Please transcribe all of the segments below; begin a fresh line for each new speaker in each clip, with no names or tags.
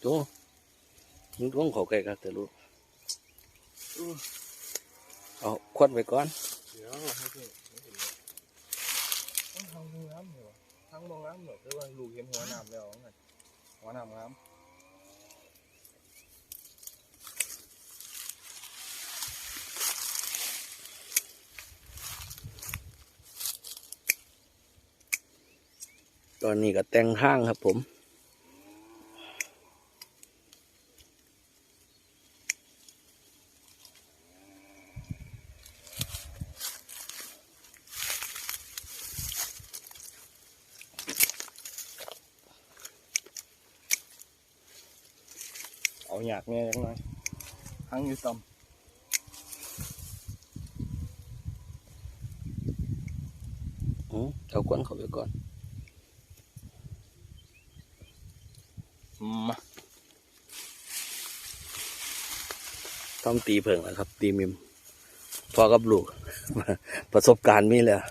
โจมึงต้องขาไกลครับแต่รู้เอาควันไปก่อน
เดี๋ยวให้พี่ต้องทางน้ำเหรอทางมองน้ำเหรอแต่ว่าลูกเห็นหัวน้ำแล้วไงหัวน้ำน้ำ
ตอนนี้ก็แต่งห้างครับผม
อาหยากแน่จังหน่อยทางอยู่ต่
อืมเอาควันเขาไปก่อนำ
มา
ทำตีเผิงนะครับ ตีมิม พอกับลูก ประสบการณ์มีแล้ว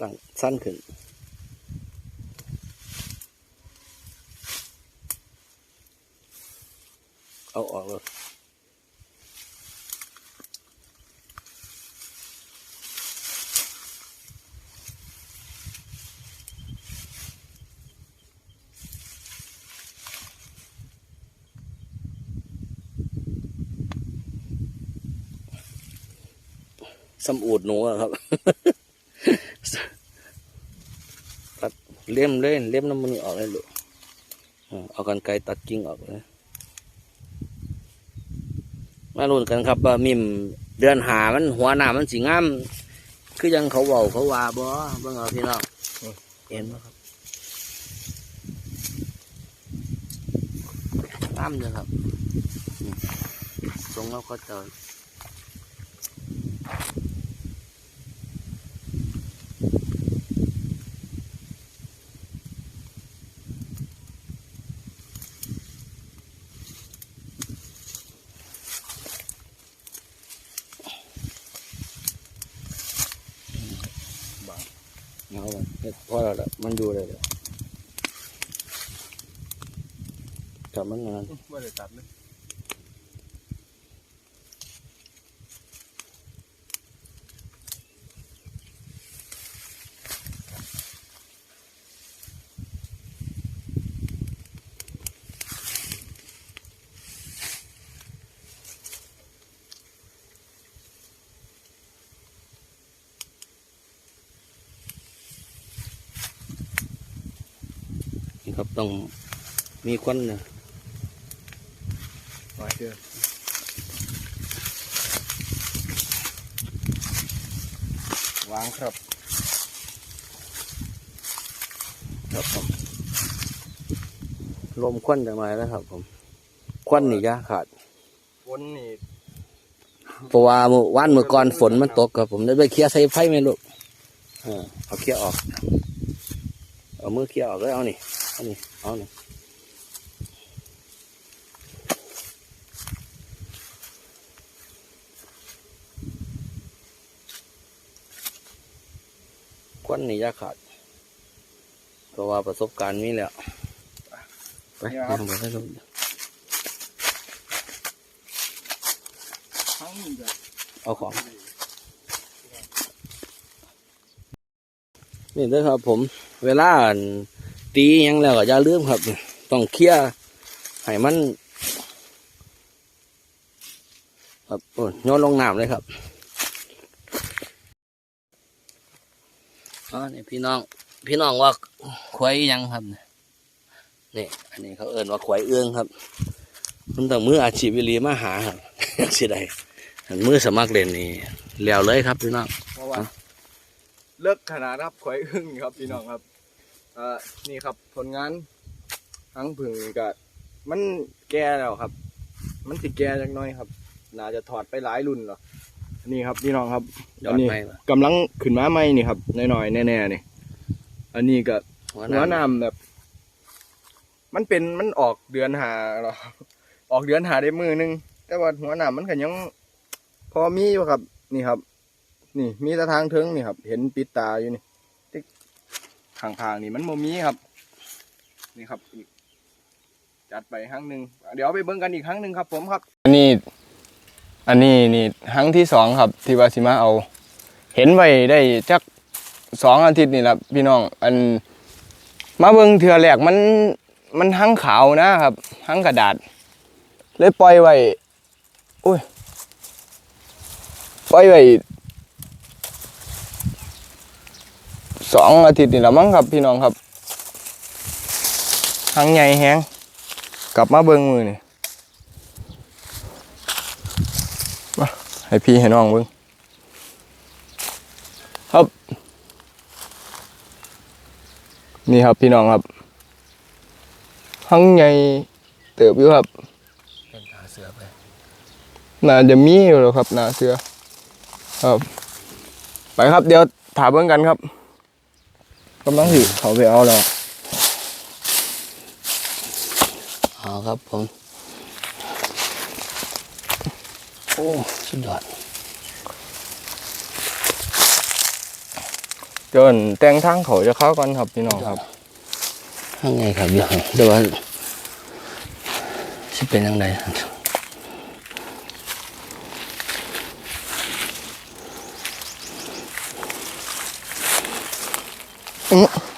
ตั้งสั้นขึ้น เอาออกเลยสำอูดหนูอะครับ ตัด เล่มเลยเล่มน้ำมันออกเลยลูกอ่าเอากันไกรตัดกิ่งออกเลยมาลุ้นกันครับว่ามิมเดือนหามันหัวหน้ามันสีงาม คือยังเขาเบาเขาว่าบ่บิ่งเอาพี่น้องเห็นไหมครับงามเลยครับอืมทรงเราก็จะเอ พอแล้วมันอยู่เลยกลับมันงาน
ไม่ได้ตัดเลย
ต้องมีควันนะ
ไว้เถอะวางครับ
ครับผมลมควันจะมาแล้วครับ ผมควันนี่อยาขาด
วนนี่
เพราะว่าเมื่อวานเมื่อก่อนฝนมันตกครับ ผมได้ไปเคลียร์ใส่ไฟไหมลูกเออเอาเคลียร์ออก เอามือเคลียร์ออกเลยเอานี่เอานี่เอานี่ควันนี่อยาขาดเพราะว่าประสบการณ์มีแล้วไปไปทำไปให้ลูก
ทั้งนี้แบบ
เอาของ นี่ด้อครับ ผม เวลาตียังแล้วก็อย่าลืมครับ ต้องเคลียร์ให้มัน ครับโอ้ยโยนลงน้ำเลยครับอ๋อนี่พี่น้อง พี่น้องว่าควายยังครับนี่อันนี้เขาเอิ้นว่าควายเอื้องครับมันต้องมืออาชีพวิลีมาหาครับสิได้มือสมัครเล่นนี่แล้วเลยครับพี่น้อง
เพราะว่าเลิกขนาดครับขวายอึ้งครับพี่น้องครับเอ่อนี่ครับผลงานทั้งผึ่งกับมันแก่แล้วครับ มันสิแก่จักหน้อยครับ น่าจะถอดไปหลายรุ่นหรอนี่ครับพี่น้องครับ
ยอ
อั
ด
นนี้
ไหมวะ
กำลังขึ้นมาใหม่นี่ครับน้อยๆแน่ๆนี่อันนี้ก็
หัว
หัว
หน้า
น้ำแบบมมันเป็นมันออกเดือนหาหรอ ออกเดือนหาได้มือหนึงแต่ว่าหัวหน้ามันก็ยัง พอมีอยู่ครับ นี่ครับ นี่มีแตะทางเทิงนี่ครับ เห็นปิดตาอยู่นี่ที่ข้างๆนี่มันโมมีครับ นี่ครับอีกจัดไปครั้งหนึ่งเดี๋ยวไปเบิ่งกันอีกครั้งหนึ่งครับ ผมครับ อันนี้ อันนี้นี่ครั้งที่สองครับ ที่วาสิมาเอา เห็นไว้ได้จักสองอาทิตย์นี่แหละพี่น้อง อันมาเบิ่งเถื่อแรกมันมันหั่งขาวนะครับหั่งกระดาษ เลยปล่อยไว้อุ้ยปล่อยไว้ สองอาทิตย์นี่แหละมั้งครับพี่น้องครับหังใหญ่แฮงกลับมาเบิ่งมือนี่มาให้พี่ให้น้องเบิ่งครับ นี่ครับพี่น้องครับหังใหญ่เติบอยู่ครับ
เป็นตาเสือไป
น่าจะมีอยู่แล้วครับนาเสือครับ ไปครับเดี๋ยวถามเบิ่งกันครับ กำลังสิเขาไปเอาแล้ว
เอาครับผม โอ้สุดยอด
จนแต่งทางเขาจะเข้ากันครับพี่น้องครับ
ข้างไงครับอย่างแต่ว่าสิเป็นยังไง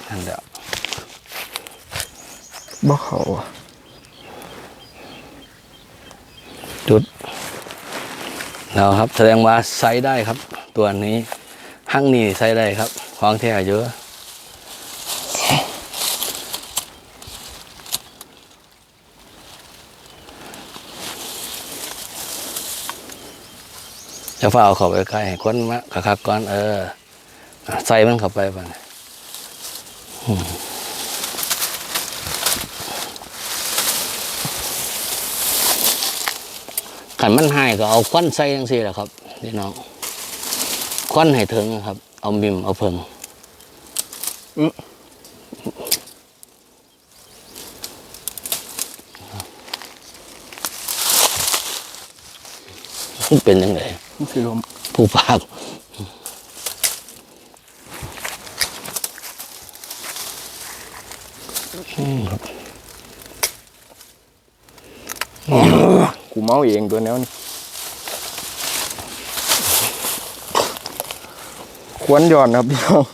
นั่นแหละ
บ่เขาอ
จุดเราครับแสดงว่าใช้ได้ครับ ตัวนี้หั่งนี่ใช้ได้ครับของแท้เยอะจะฝ้าเอาเข้าไปใกล้ให้คนมาคักๆก่อนเออใส่มันเข้าไปบ้าง ขันมันหายก็เอาควันใส่ยังสี่แหละครับพี่น้องควันให้ถึงนะครับ เอาบิมเอาเพิงมันเป็นยังไง
นี่คือลม
ผู้ภาค อืมครับ
กูเมาเองตัวแนวนี้ควรย้อนครับพี่น้อง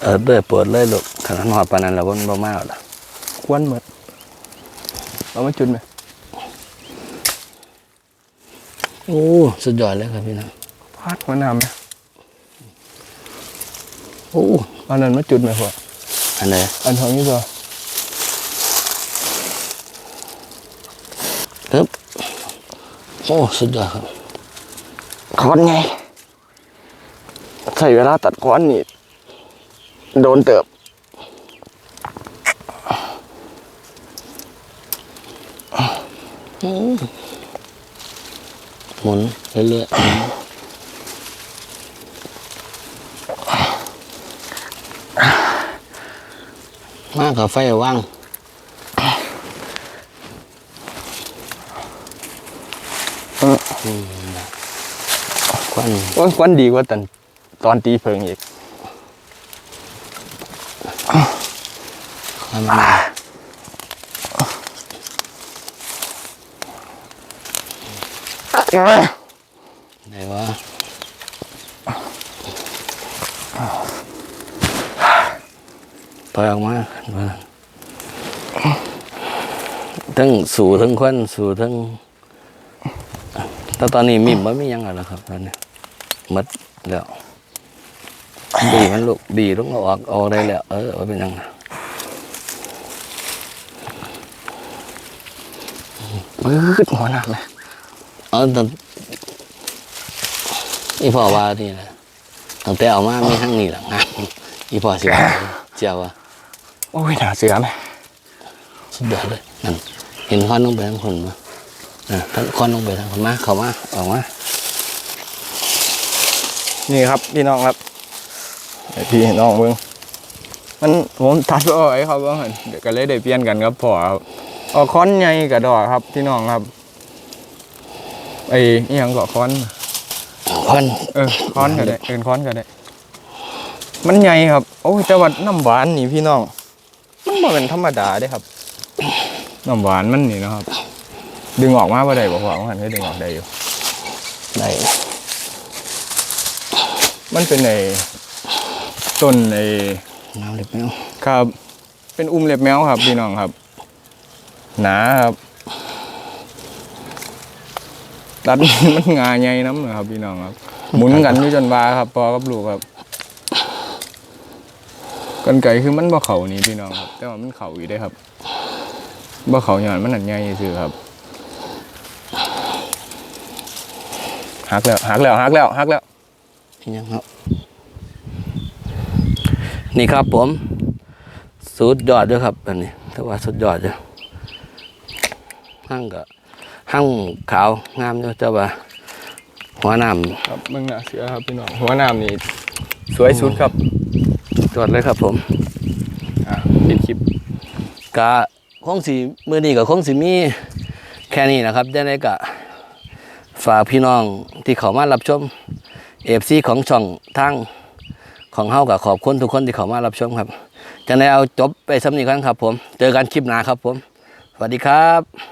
เออเด้อเปิดเลยลูกขนาดหอดปานนั้นแล้วมันบ่มากหรอก
ควรหมดเอามาจุดไหม
โอ้สุดยอดเลยครับพี่น้อง
พาดมานำไหม
โอ้
อันนั้นมาจุดไหมพ่อ
อันไหน
อันทองนี้พ่อ
ครับโอ้สุดยอดครับ
คอนไงใส่เวลาตัดคอนนี่ โดนเติบ
หมุนเรื่อยๆมากกับไฟว่างอืมควัน
โอ้ยควันดีกว่าตอนตอนตีเพิงอีก
ควันมา ไหนวะปล่อยออกมามาทั้งสู่ทั้งควันสู่ทั้งแต่ตอนนี้มิมว่าไม่ยังแล้วครับตอนนี้หมดแล้วดีมันลูกดีต้องเอาออกเอาได้แล้ว เออว่าเป็นยังไง
ปื๊ดหัวหนักเลย
เอาตอนอีพ่อว่านี่นะตั้งแต่เอามาไม่หั่งนี่หลังงานอีพ่อสิว่าเจ้าว่า
โอ้ยหนาเสือไหม
สุดยอดเลยนั่นเห็นคอนต้องไปทางคนมาอะท่านคอนต้องไปทางคนมาเขามาออกมา
นี่ครับพี่น้องครับให้พี่ให้น้องเบิ่งมันผมตัดเอาไว้ครับว่าหั่นเดี๋ยวก็เลยได้เปลี่ยนกันครับพ่อครับเอาค้อนใหญ่กับดอกครับพี่น้องครับ ไอ้อีหยังก็ค้อน
ควัน
เออค้อนก็ได้เอินค้อนก็ได้ มันใหญ่ครับ โอ้ยแต่ว่าน้ำหวานนี่พี่น้อง มันบ่เป็นธรรมดาเด้ครับน้ำหวานมันนี่เนาะครับ ดึงออกมาบ่ได้บอกว่าหันให้ดึงออกได้อยู่
ได้
มันเป็นไอ้ต้นไอ้
น้ำเล็บแมว
ครับ เป็นอุ้มเล็บแมวครับพี่น้องครับ หนาครับ ตัดมันงาใหญ่น้ำนะครับพี่น้องครับ หมุนกันอยู่จนบาครับพอกับลูกครับกันไก่คือมันบ่เขานี่พี่น้องครับ แต่ว่ามันเขาอยู่ได้ครับบ่เขาหย่อนมันหนันใหญ่ซื่อครับหักแล้วหักแล้วหักแล้วหักแล้ว
ยังครับ นี่ครับผมสุดยอดด้วยครับอันนี้แต่ว่าสุดยอดเลยห้างก็ห้างขาวงามด้วยแต่ว่าหัวน้
ครับมึงน่ะเสือครับพี่น้องหัวน้ำนี่สวยสุดครับำ
ยอดเลยครับผม
อะปิดคลิป
กะคงสีมือนี้กับคงสีมีแค่นี้นะครับได้ในกะฝากพี่น้องที่เขามารับชมเอฟซีของช่องทางของเฮากับขอบคุณทุกคนที่เขามารับชมครับจะได้เอาจบไปสำนีกันครับผม เจอกันคลิปหน้าครับผม สวัสดีครับ